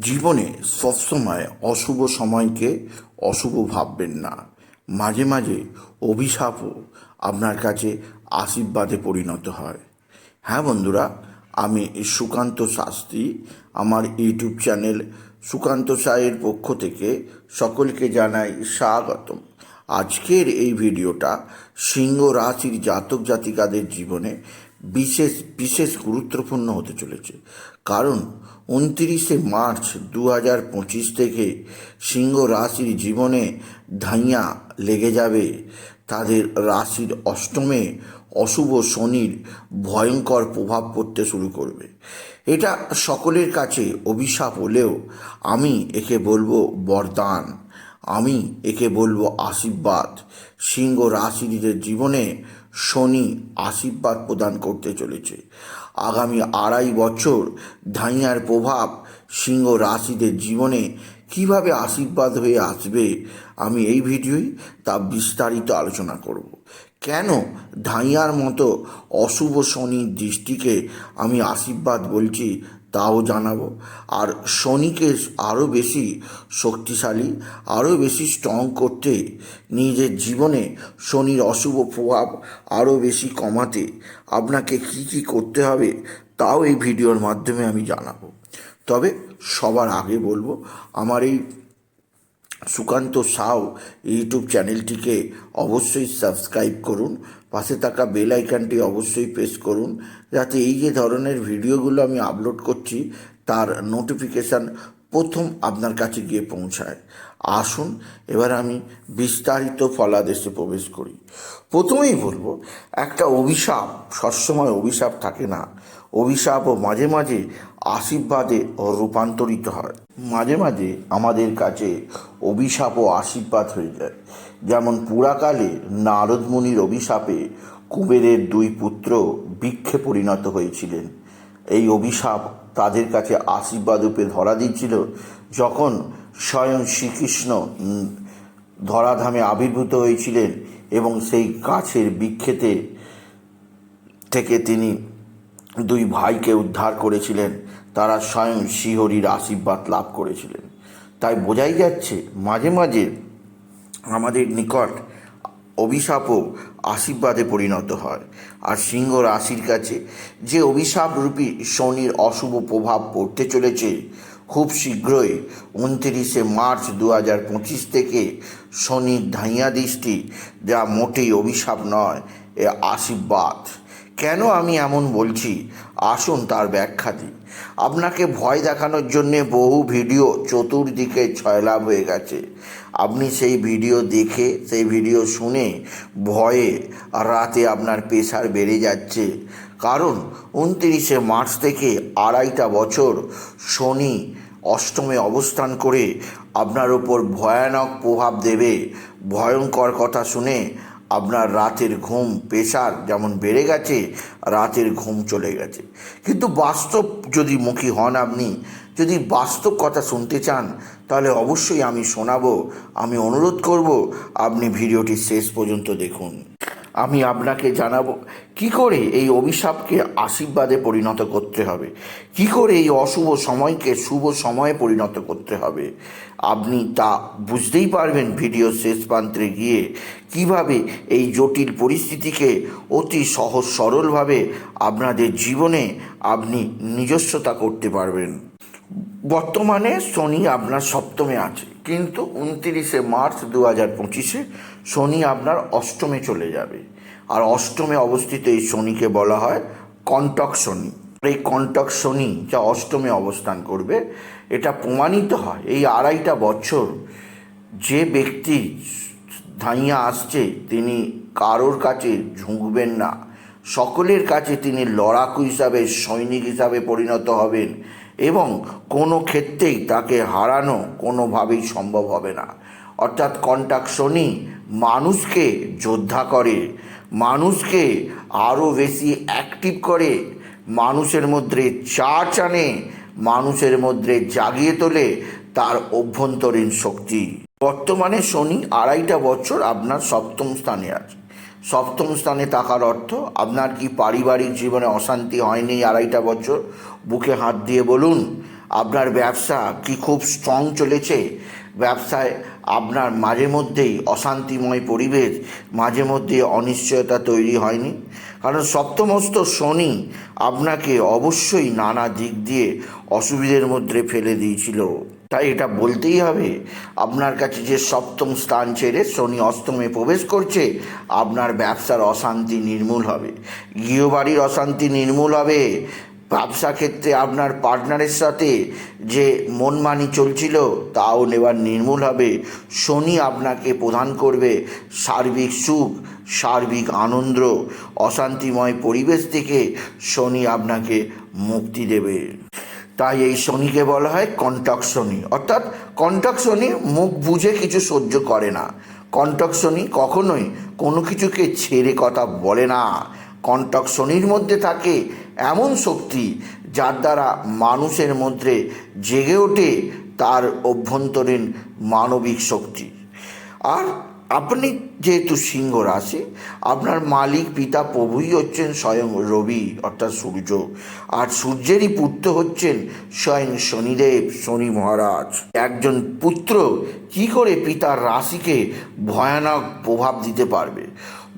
জীবনে সবসময় অশুভ সময়কে অশুভ ভাববেন না। মাঝে মাঝে অভিশাপও আপনার কাছে আশীর্বাদে পরিণত হয়। হ্যাঁ বন্ধুরা, আমি সুকান্ত শাস্ত্রী। আমার ইউটিউব চ্যানেল সুকান্ত সায়ের পক্ষ থেকে সকলকে জানাই স্বাগতম। আজকের এই ভিডিওটা সিংহ রাশির জাতক জাতিকাদের জীবনে বিশেষ বিশেষ গুরুত্বপূর্ণ হতে চলেছে। কারণ উনত্রিশে মার্চ দু হাজার পঁচিশ থেকে সিংহ রাশির জীবনে ধাইয়া লেগে যাবে। তাদের রাশির অষ্টমে অশুভ শনির ভয়ঙ্কর প্রভাব পড়তে শুরু করবে। এটা সকলের কাছে অভিশাপ হলেও আমি একে বলব বরদান। আমি একে বলব আশীর্বাদ। সিংহ রাশিদের জীবনে শনি আশীর্বাদ প্রদান করতে চলেছে। আগামী আড়াই বছর ধাইয়ার প্রভাব সিংহ রাশিদের জীবনে কীভাবে আশীর্বাদ হয়ে আসবে আমি এই ভিডিওয় তা বিস্তারিত আলোচনা করব। কেন ধাইয়ার মতো অশুভ শনির দৃষ্টিকে আমি আশীর্বাদ বলছি তাও জানাব। আর শনিকে আরও বেশি শক্তিশালী আরও বেশি স্ট্রং করতে নিজের জীবনে শনির অশুভ প্রভাব আরও বেশি কমাতে আপনাকে কি কি করতে হবে তাও এই ভিডিওর মাধ্যমে আমি জানাব। তবে সবার আগে বলব, আমার এই সুকান্ত সাউ ইউটিউব চ্যানেলটিকে অবশ্যই সাবস্ক্রাইব করুন, পাশে থাকা বেল আইকনটি অবশ্যই প্রেস করুন, যাতে এই যে ধরনের ভিডিওগুলো আমি আপলোড করছি, তার নোটিফিকেশান প্রথম আপনার কাছে গিয়ে পৌঁছায়। আসুন, এবার আমি বিস্তারিত ফলাদেশে প্রবেশ করি। প্রথমেই বলব, একটা অভিশাপ, সবসময় অভিশাপ থাকে না। অভিশাপও মাঝে মাঝে আশীর্বাদে রূপান্তরিত হয়। মাঝে মাঝে আমাদের কাছে অভিশাপ ও আশীর্বাদ হয়ে যায়। যেমন পুরাকালে নারদ মুনির অভিশাপে কুবেরের দুই পুত্র বৃক্ষে পরিণত হয়েছিলেন। এই অভিশাপ তাদের কাছে আশীর্বাদ রূপে ধরা দিচ্ছিল যখন স্বয়ং শ্রীকৃষ্ণ ধরাধামে আবির্ভূত হয়েছিলেন এবং সেই গাছের বৃক্ষেতে থেকে তিনি দুই ভাইকে উদ্ধার করেছিলেন। তারা স্বয়ং শ্রীহরির আশীর্বাদ লাভ করেছিলেন। তাই বোঝাই যাচ্ছে, মাঝে মাঝে আমাদের নিকট অভিশাপও আশীর্বাদে পরিণত হয়। আর সিংহ রাশির কাছে যে অভিশাপ রূপী শনির অশুভ প্রভাব পড়তে চলেছে, খুব শীঘ্রই উনত্রিশে মার্চ দু হাজার পঁচিশ থেকে শনির ধাইয়া দৃষ্টি যা মোটেই অভিশাপ নয়, এ আশীর্বাদ। কেন আমি এমন বলছি? আসুন তার ব্যাখ্যা দিই। আপনাকে ভয় দেখানোর জন্যে বহু ভিডিও চতুর্দিকে ছয়লাভ হয়ে গেছে। আপনি সেই ভিডিও দেখে, সেই ভিডিও শুনে ভয়ে রাতে আপনার প্রেশার বেড়ে যাচ্ছে। কারণ উনত্রিশে মার্চ থেকে আড়াইটা বছর শনি অষ্টমে অবস্থান করে আপনার ওপর ভয়ানক প্রভাব দেবে। ভয়ঙ্কর কথা শুনে আপনার রাতের ঘুম প্রেশার যেমন বেড়ে গেছে, রাতের ঘুম চলে গেছে। কিন্তু বাস্তব যদি মুখী হন আপনি, যদি বাস্তব কথা শুনতে চান, তাহলে অবশ্যই আমি শোনাবো, আমি অনুরোধ করব, আপনি ভিডিওটি শেষ পর্যন্ত দেখুন। আমি আপনাকে জানাব, কি করে এই অভিশাপকে আশীর্বাদে পরিণত করতে হবে? কি করে এই অশুভ সময়কে শুভ সময়ে পরিণত করতে হবে? আপনি তা বুঝতেই পারবেন ভিডিও শেষ প্রান্তে গিয়ে কীভাবে এই জটিল পরিস্থিতিকে অতি সহজ সরলভাবে আপনাদের জীবনে আপনি নিজস্বতা করতে পারবেন। বর্তমানে শনি আপনার সপ্তমে আছে, কিন্তু উনতিরিশে মার্চ দু হাজার পঁচিশে শনি আপনার অষ্টমে চলে যাবে। আর অষ্টমে অবস্থিত এই শনিকে বলা হয় কন্টক শনি। এই কন্টক শনি যা অষ্টমে অবস্থান করবে, এটা প্রমাণিত হয় এই আড়াইটা বছর যে ব্যক্তি ধাইয়া আসছে, তিনি কারোর কাছে ঝুঁকবেন না। সকলের কাছে তিনি লড়াকু হিসাবে, সৈনিক হিসাবে পরিণত হবেন এবং কোনো ক্ষেত্রেই তাকে হারানো কোনোভাবেই সম্ভব হবে না। অর্থাৎ কন্টাক্ট শনি মানুষকে যোদ্ধা করে, মানুষকে আরও বেশি অ্যাক্টিভ করে, মানুষের মধ্যে চার্জ আনে মানুষের মধ্যে জাগিয়ে তোলে তার অভ্যন্তরীণ শক্তি। বর্তমানে শনি আড়াইটা বছর আপনার সপ্তম স্থানে আছে। সপ্তম স্থানে থাকার অর্থ আপনার কি পারিবারিক জীবনে অশান্তি হয়নি আড়াইটা বছর? বুকে হাত দিয়ে বলুন, আপনার ব্যবসা কি খুব স্ট্রং চলেছে? ব্যবসায় আপনার মাঝে মধ্যেই অশান্তিময় পরিবেশ, মাঝে মধ্যে অনিশ্চয়তা তৈরি হয়নি? কারণ সপ্তমস্ত শনি আপনাকে অবশ্যই নানা দিক দিয়ে অসুবিধের মধ্যে ফেলে দিয়েছিল। তাই এটা বলতেই হবে, আপনার কাছে যে সপ্তম স্থান ছেড়ে শনি অষ্টমে প্রবেশ করছে, আপনার ব্যবসার অশান্তি নির্মূল হবে। গৃহবাড়ির অশান্তি নির্মূল হবে। ব্যবসা ক্ষেত্রে আপনার পার্টনারের সাথে যে মনমানি চলছিল, তাও নেবার নির্মূল হবে। শনি আপনাকে প্রদান করবে সার্বিক সুখ, সার্বিক আনন্দ, অশান্তিময় পরিবেশ থেকে শনি আপনাকে মুক্তি দেবে। তাই এই শনিকে বলা হয় কণ্টক শনি। অর্থাৎ কণ্টক শনি মুখ বুঝে কিছু সহ্য করে না। কণ্টক শনি কখনোই কোনো কিছুকে ছেড়ে কথা বলে না। কণ্টক শনির মধ্যে থাকে এমন শক্তি যার দ্বারা মানুষের মধ্যে জেগে ওঠে তার অভ্যন্তরীণ মানবিক শক্তি। আর আপনি যেহেতু সিংহ রাশি, আপনার মালিক পিতা প্রভুই হচ্ছেন স্বয়ং রবি অর্থাৎ সূর্য। আর সূর্যেরই পুত্র হচ্ছেন স্বয়ং শনিদেব, শনি মহারাজ। একজন পুত্র কি করে পিতার রাশিকে ভয়ানক প্রভাব দিতে পারবে?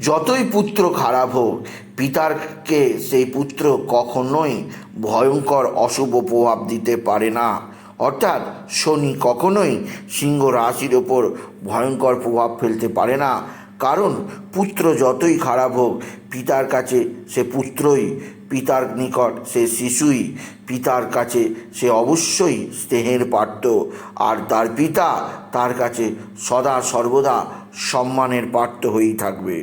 যতই পুত্র খারাপ হোক, পিতারকে সেই পুত্র কখনোই ভয়ঙ্কর অশুভ প্রভাব দিতে পারে না। অর্থাৎ শনি কখনোই সিংহ রাশির ওপর ভয়ঙ্কর প্রভাব ফেলতে পারে না। কারণ পুত্র যতই খারাপ হোক, পিতার কাছে সে পুত্রই পিতার নিকট সে শিশুই, পিতার কাছে সে অবশ্যই স্নেহের পাত্র আর তার পিতা তার কাছে সদা সর্বদা সম্মানের পাত্র হয়েই থাকবে।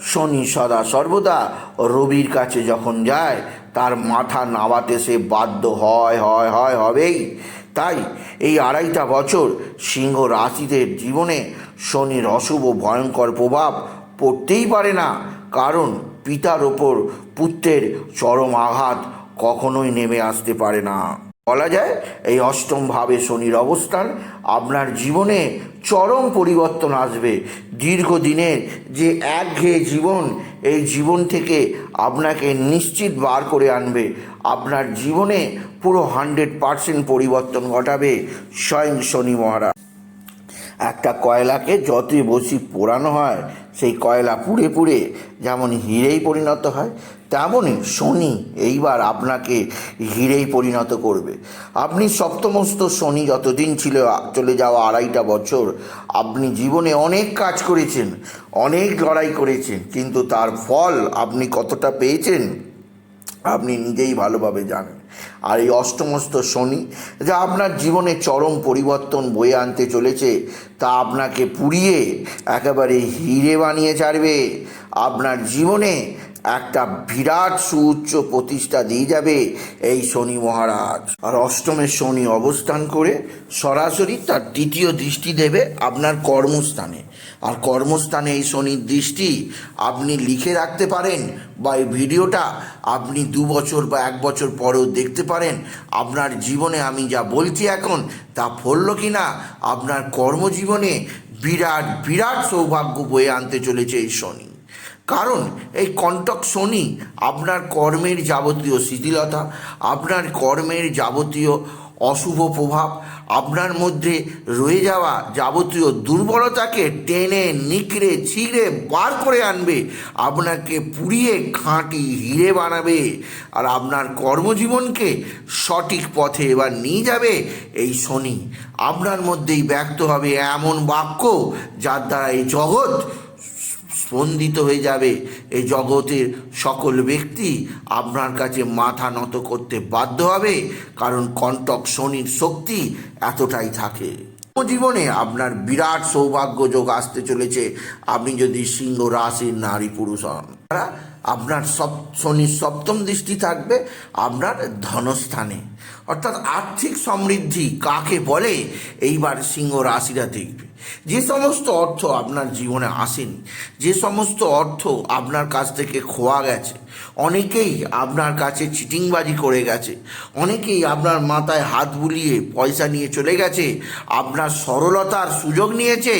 শনি সদা সর্বদা রবির কাছে যখন যায়, তার মাথা নামাতে সে বাধ্য হয় হয় হয়, হবেই। তাই এই আড়াইটা বছর সিংহ রাশিদের জীবনে শনির অশুভ, ভয়ঙ্কর প্রভাব পড়তেই পারে না। কারণ পিতার ওপর পুত্রের চরম আঘাত কখনোই নেমে আসতে পারে না। বলা যায়, এই অষ্টম ভাবে শনির অবস্থান আপনার জীবনে চরম পরিবর্তন আসবে। দীর্ঘদিনের যে একঘেয়ে জীবন, এই জীবন থেকে আপনাকে নিশ্চিত বার করে আনবে। আপনার জীবনে পুরো হান্ড্রেড পারসেন্ট পরিবর্তন ঘটাবে স্বয়ং শনি মহারাজ। একটা কয়লাকে যতই বসি পোড়ানো হয় সেই কয়লা পুড়ে পুড়ে যেমন হিরেই পরিণত হয়, তেমনই শনি এইবার আপনাকে হিরেই পরিণত করবে। আপনি সপ্তমস্ত শনি যতদিন ছিল, চলে যাওয়া আড়াইটা বছর, আপনি জীবনে অনেক কাজ করেছেন, অনেক লড়াই করেছেন, কিন্তু তার ফল আপনি কতটা পেয়েছেন, আপনি নিজেই ভালোভাবে জানেন। আর এই অষ্টমস্ত শনি, যা আপনার জীবনে চরম পরিবর্তন বয়ে আনতে চলেছে, তা আপনাকে পুড়িয়ে একেবারে হিরে বানিয়ে ছাড়বে। আপনার জীবনে একটা বিরাট সুউচ্চ প্রতিষ্ঠা দিয়ে যাবে এই শনি মহারাজ। আর অষ্টমের শনি অবস্থান করে সরাসরি তার দ্বিতীয় দৃষ্টি দেবে আপনার কর্মস্থানে। আর কর্মস্থানে এই শনির দৃষ্টি আপনি লিখে রাখতে পারেন বা এই ভিডিওটা আপনি দু বছর বা এক বছর পরেও দেখতে পারেন, আপনার জীবনে আমি যা বলছি এখন তা ফলল কি না আপনার কর্মজীবনে বিরাট বিরাট সৌভাগ্য বয়ে আনতে চলেছে এই শনি। কারণ এই কন্টক শনি আপনার কর্মের যাবতীয় শিথিলতা, আপনার কর্মের যাবতীয় অশুভ প্রভাব, আপনার মধ্যে রয়ে যাওয়া যাবতীয় দুর্বলতাকে টেনে, নিকড়ে, ছিঁড়ে, বার করে আনবে, আপনাকে পুড়িয়ে খাঁটি হিরে বানাবে আর আপনার কর্মজীবনকে সঠিক পথে এবার নিয়ে যাবে এই শনি। আপনার মধ্যেই ব্যক্ত হবে এমন বাক্য যার দ্বারা এই জগৎ স্পন্দিত হয়ে যাবে। এই জগতের সকল ব্যক্তি আপনার কাছে মাথা নত করতে বাধ্য হবে, কারণ কণ্টক শনির শক্তি এতটাই থাকে। জীবনে আপনার বিরাট সৌভাগ্য যোগ আসতে চলেছে। আপনি যদি সিংহ রাশির নারী পুরুষ হন, তারা আপনার সপ শনির সপ্তম দৃষ্টি থাকবে আপনার ধনস্থানে। অর্থাৎ আর্থিক সমৃদ্ধি কাকে বলে? এইবার সিংহ রাশিরা দেখবে। যে সমস্ত অর্থ আপনার জীবনে আসেনি, যে সমস্ত অর্থ আপনার কাছ থেকে খোয়া গেছে অনেকেই আপনার কাছে চিটিংবাজি করে গেছে, অনেকেই আপনার মাথায় হাত বুলিয়ে পয়সা নিয়ে চলে গেছে, আপনার সরলতার সুযোগ নিয়েছে,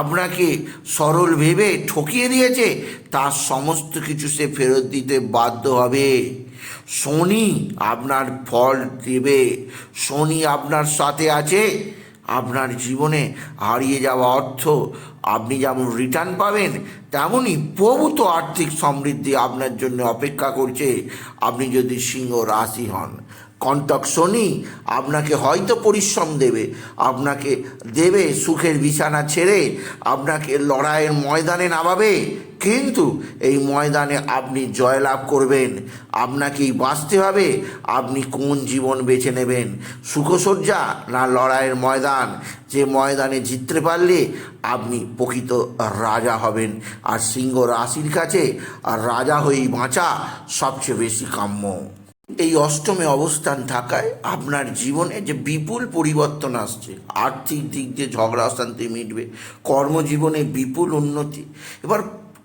আপনাকে সরল ভেবে ঠকিয়ে দিয়েছে, তার সমস্ত কিছু সে ফেরত দিতে বাধ্য হবে। শনি আপনার ফল দেবে, শনি আপনার সাথে আছে আপনার জীবনে হারিয়ে যাওয়া অর্থ, আপনি যেমন রিটার্ন পাবেন, তেমনই প্রভূত আর্থিক সমৃদ্ধি আপনার জন্য অপেক্ষা করছে। আপনি যদি সিংহ রাশি হন কণ্টক শনি আপনাকে হয়তো পরিশ্রম দেবে, আপনাকে দেবে সুখের বিছানা ছেড়ে, আপনাকে লড়াইয়ের ময়দানে নামাবে, কিন্তু এই ময়দানে আপনি জয়লাভ করবেন, আপনাকেই বাঁচতে হবে, আপনি কোন জীবন বেছে নেবেন? সুখসজ্জা না লড়াইয়ের ময়দান? যে ময়দানে জিততে পারলে আপনি প্রকৃত রাজা হবেন, আর সিংহ রাশির কাছে আর রাজা হয়েই বাঁচা সবচেয়ে বেশি কাম্য। এই অষ্টমে অবস্থান থাকায় আপনার জীবনে যে বিপুল পরিবর্তন আসছে, আর্থিক দিক দিয়ে ঝগড়া, অশান্তি মিটবে, কর্মজীবনে বিপুল উন্নতি। এবার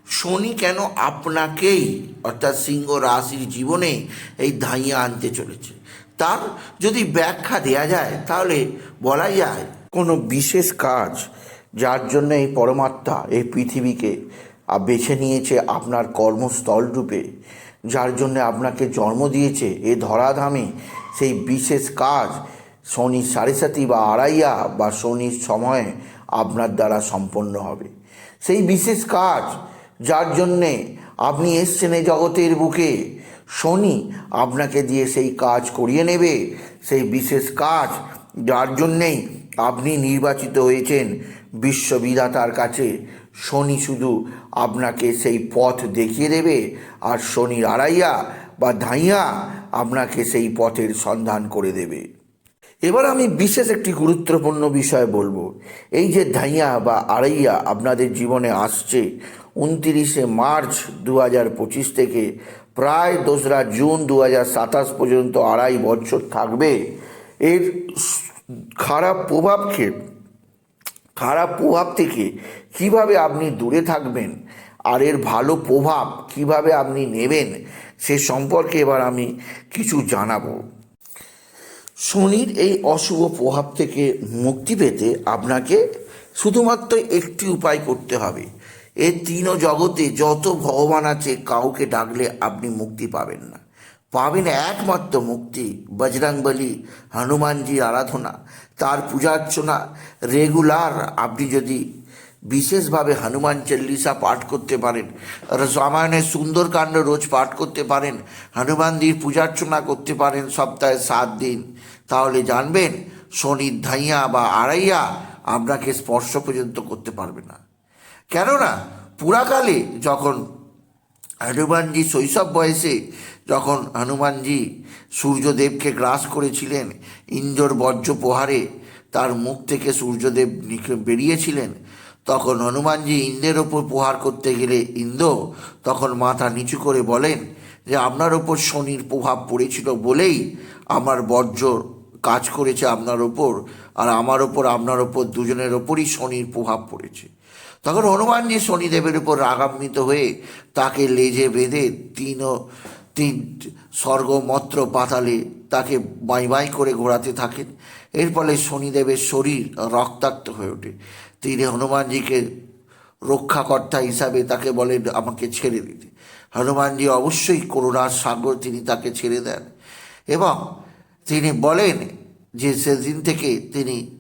শনি কেন আপনাকেই, অর্থাৎ সিংহ রাশির জীবনে এই ধাইয়া আনতে চলেছে? তার যদি ব্যাখ্যা দেয়া যায়, তাহলে বলা যায়, কোনো বিশেষ কাজ যার জন্য এই পরমাত্মা এই পৃথিবীকে বেছে নিয়েছে আপনার কর্মস্থল রূপে যার জন্য আপনাকে জন্ম দিয়েছে এ ধরাধামে সেই বিশেষ কাজ শনি সাড়ে সাতি বা আড়াইয়া বা শনির সময়ে আপনার দ্বারা সম্পন্ন হবে। সেই বিশেষ কাজ যার জন্যে আপনি এসছেন এই জগতের বুকে, শনি আপনাকে দিয়ে সেই কাজ করিয়ে নেবে, সেই বিশেষ কাজ যার জন্যেই আপনি নির্বাচিত হয়েছেন বিশ্ববিধাতার কাছে। শনি শুধু আপনাকে সেই পথ দেখিয়ে দেবে, আর শনির আড়াইয়া বা ধাইয়া আপনাকে সেই পথের সন্ধান করে দেবে। এবার আমি বিশেষ একটি গুরুত্বপূর্ণ বিষয় বলব। এই যে ধাইয়া বা আড়াইয়া আপনাদের জীবনে আসছে, উনতিরিশে মার্চ দু হাজার পঁচিশ থেকে প্রায় দোসরা জুন দু হাজার সাতাশ পর্যন্ত আড়াই বছর থাকবে, এর খারাপ প্রভাবকে খারাপ প্রভাব থেকে কীভাবে আপনি দূরে থাকবেন, আর এর ভালো প্রভাব কীভাবে আপনি নেবেন, সে সম্পর্কে এবার আমি কিছু জানাব। শনির এই অশুভ প্রভাব থেকে মুক্তি পেতে আপনাকে শুধুমাত্র একটি উপায় করতে হবে। এ তিন জগতে যত ভগবান আছে, কাউকে ডাকলে আপনি মুক্তি পাবেন না। পাবেন একমাত্র মুক্তি বজরংবলী হনুমানজির আরাধনা। তার পূজার্চনা রেগুলার। আপনি যদি বিশেষভাবে হনুমান চল্লিশা পাঠ করতে পারেন, রামায়ণের সুন্দরকাণ্ড রোজ পাঠ করতে পারেন, হনুমানজির পূজার্চনা করতে পারেন সপ্তাহে সাত দিন, তাহলে জানবেন শনির ধাইয়া বা আড়াইয়া আপনাকে স্পর্শ পর্যন্ত করতে পারবে না। কেননা, পুরাকালে যখন হনুমানজি শৈশব বয়সে যখন হনুমানজি সূর্যদেবকে গ্রাস করেছিলেন ইন্দ্রর বজ্র প্রহারে, তার মুখ থেকে সূর্যদেব বেরিয়েছিলেন, তখন হনুমানজি ইন্দ্রের ওপর প্রহার করতে গেলে ইন্দ্র তখন মাথা নিচু করে বলেন যে, আপনার ওপর শনির প্রভাব পড়েছিল বলেই আমার বজ্র কাজ করেছে আপনার ওপর, আর আমার ওপর, আপনার ওপর দুজনের ওপরই শনির প্রভাব পড়েছে। তখন হনুমানজি শনিদেবের উপর রাগান্বিত হয়ে তাকে লেজে বেঁধে তিন তিন স্বর্গমত্র পাতালে তাকে বাই করে ঘোরাতে থাকেন। এর ফলে শনিদেবের শরীর রক্তাক্ত হয়ে ওঠে। তিনি হনুমানজিকে রক্ষাকর্তা হিসাবে তাকে বলেন, আমাকে ছেড়ে দিতে। হনুমানজি অবশ্যই করুণার সাগর তিনি তাকে ছেড়ে দেন এবং তিনি বলেন যে সেদিন থেকে তিনি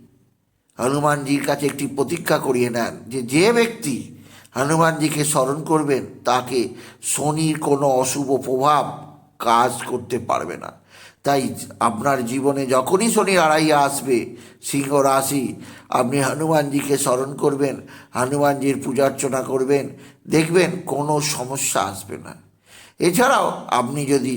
হনুমানজির কাছে একটি প্রতীক্ষা করিয়ে নেন যে যে ব্যক্তি হনুমানজিকে স্মরণ করবেন, তাকে শনির কোনো অশুভ প্রভাব কাজ করতে পারবে না। তাই আপনার জীবনে যখনই শনি আড়াইয়া আসবে, সিংহ রাশি, আপনি হনুমানজিকে স্মরণ করবেন, হনুমানজির পূজার্চনা করবেন, দেখবেন কোনো সমস্যা আসবে না। এছাড়াও আপনি যদি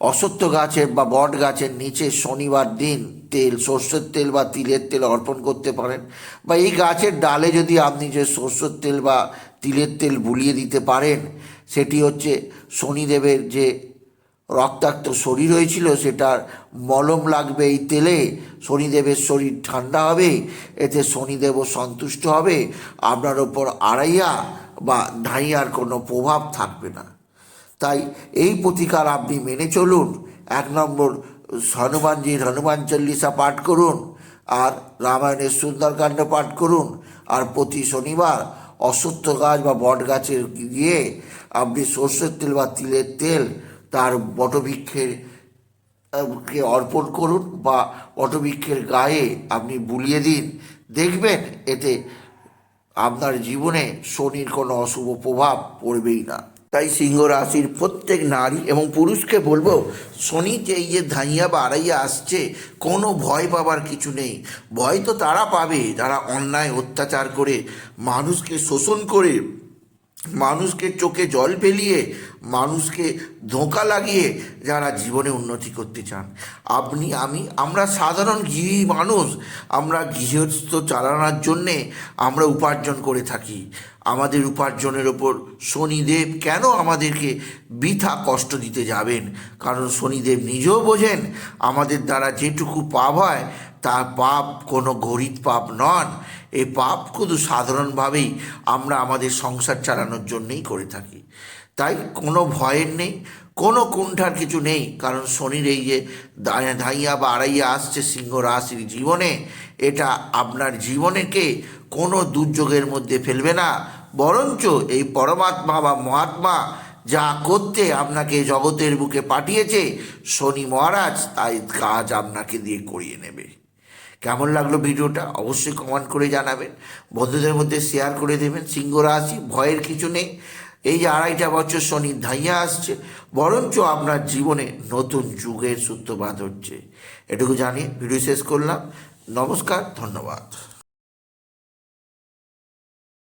অসত্য গাছের বা বট গাছের নিচে শনিবার দিন তেল, সর্ষের তেল বা তিলের তেল অর্পণ করতে পারেন বা এই গাছের ডালে যদি আপনি যে সর্ষের তেল বা তিলের তেল বুলিয়ে দিতে পারেন, সেটি হচ্ছে শনিদেবের যে রক্তাক্ত শরীর হয়েছিল সেটার মলম লাগবে এই তেলে, শনিদেবের শরীর ঠান্ডা হবে, এতে শনিদেবও সন্তুষ্ট হবে, আপনার ওপর আড়াইয়া বা ঢাইয়ার কোনো প্রভাব থাকবে না। তাই এই প্রতিকার আপনি মেনে চলুন। এক নম্বর, হনুমানজির হনুমান চল্লিশা পাঠ করুন আর রামায়ণের সুন্দরকাণ্ড পাঠ করুন। আর প্রতি শনিবার অশ্বত্থ গাছ বা বট গাছে গিয়ে আপনি সর্ষের তেল বা তিলের তেল তার বটবৃক্ষের কে অর্পণ করুন বা বটবৃক্ষের গায়ে আপনি বুলিয়ে দিন। দেখবেন এতে আপনার জীবনে শনির কোনো অশুভ প্রভাব পড়বেই না। তাই সিংহ রাশির প্রত্যেক নারী এবং পুরুষকে বলব, শনিতে এই যে ধাইয়া বা আড়াইয়া আসছে, কোনো ভয় পাবার কিছু নেই। ভয় তো তারা পাবে, যারা অন্যায় অত্যাচার করে, মানুষকে শোষণ করে। মানুষকে চোখে জল ফেলিয়ে, মানুষকে ধোঁকা লাগিয়ে যারা জীবনে উন্নতি করতে চান। আপনি, আমি, আমরা সাধারণ গৃহী মানুষ, আমরা গৃহস্থ চালানোর জন্যে আমরা উপার্জন করে থাকি। আমাদের উপার্জনের ওপর শনিদেব কেন আমাদেরকে বৃথা কষ্ট দিতে যাবেন? কারণ শনিদেব নিজেও বোঝেন, আমাদের দ্বারা যেটুকু পাপ হয় তা পাপ কোনো গরিব পাপ নন। এই পাপ শুধু সাধারণভাবেই আমরা আমাদের সংসার চালানোর জন্যেই করে থাকি। তাই কোনো ভয়ের নেই, কোনো কুণ্ঠার কিছু নেই, কারণ শনির এই যে ধাইয়া বা আড়াইয়া আসছে সিংহ রাশির জীবনে, এটা আপনার জীবনেকে কোনো দুর্যোগের মধ্যে ফেলবে না। বরঞ্চ এই পরমাত্মা বা মহাত্মা যা করতে আপনাকে জগতের বুকে পাঠিয়েছে, শনি মহারাজ, তাই কাজ আপনাকে দিয়ে করিয়ে নেবে। কেমন লাগল ভিডিওটা অবশ্যই কমেন্ট করে জানাবেন। বন্ধুদের মধ্যে শেয়ার করে দেবেন। সিংহ রাশি, ভয়ের কিছু নেই। এই যে আড়াইটা বছর শনি ধাইয়া আসছে, বরঞ্চ আপনার জীবনে নতুন যুগের সূত্রপাত হচ্ছে। এটুকু জানিয়ে ভিডিও শেষ করলাম। নমস্কার, ধন্যবাদ।